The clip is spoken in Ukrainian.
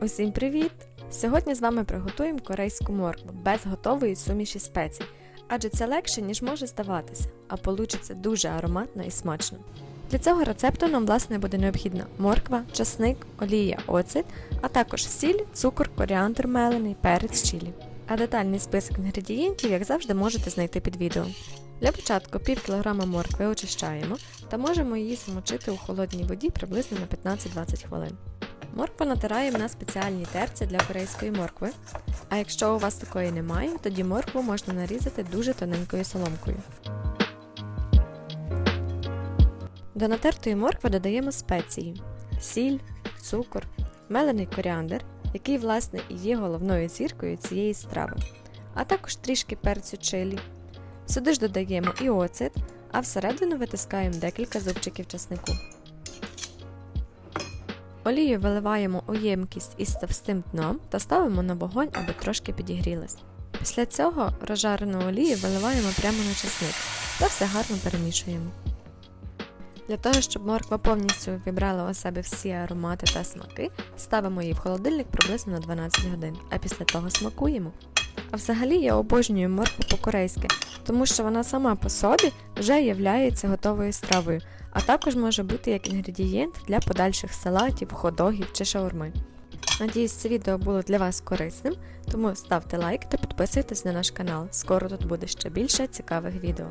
Усім привіт! Сьогодні з вами приготуємо корейську моркву без готової суміші спецій, адже це легше, ніж може здаватися, а получиться дуже ароматно і смачно. Для цього рецепту нам власне буде необхідна морква, часник, олія, оцет, а також сіль, цукор, коріандр мелений, перець чилі. А детальний список інгредієнтів, як завжди, можете знайти під відео. Для початку пів кілограма моркви очищаємо та можемо її змочити у холодній воді приблизно на 15-20 хвилин. Моркву натираємо на спеціальній терці для корейської моркви. А якщо у вас такої немає, тоді моркву можна нарізати дуже тоненькою соломкою. До натертої моркви додаємо спеції: сіль, цукор, мелений коріандр, який, власне, і є головною зіркою цієї страви, а також трішки перцю чилі. Сюди ж додаємо і оцет, а всередину витискаємо декілька зубчиків часнику. Олію виливаємо у ємкість із товстим дном та ставимо на вогонь, аби трошки підігрілась. Після цього розжарену олію виливаємо прямо на чесник та все гарно перемішуємо. Для того, щоб морква повністю вібрала у себе всі аромати та смаки, ставимо її в холодильник приблизно на 12 годин, а після того смакуємо. А взагалі я обожнюю моркву по-корейськи, тому що вона сама по собі вже являється готовою стравою, а також може бути як інгредієнт для подальших салатів, ходогів чи шаурми. Надіюсь, це відео було для вас корисним, тому ставте лайк та підписуйтесь на наш канал. Скоро тут буде ще більше цікавих відео.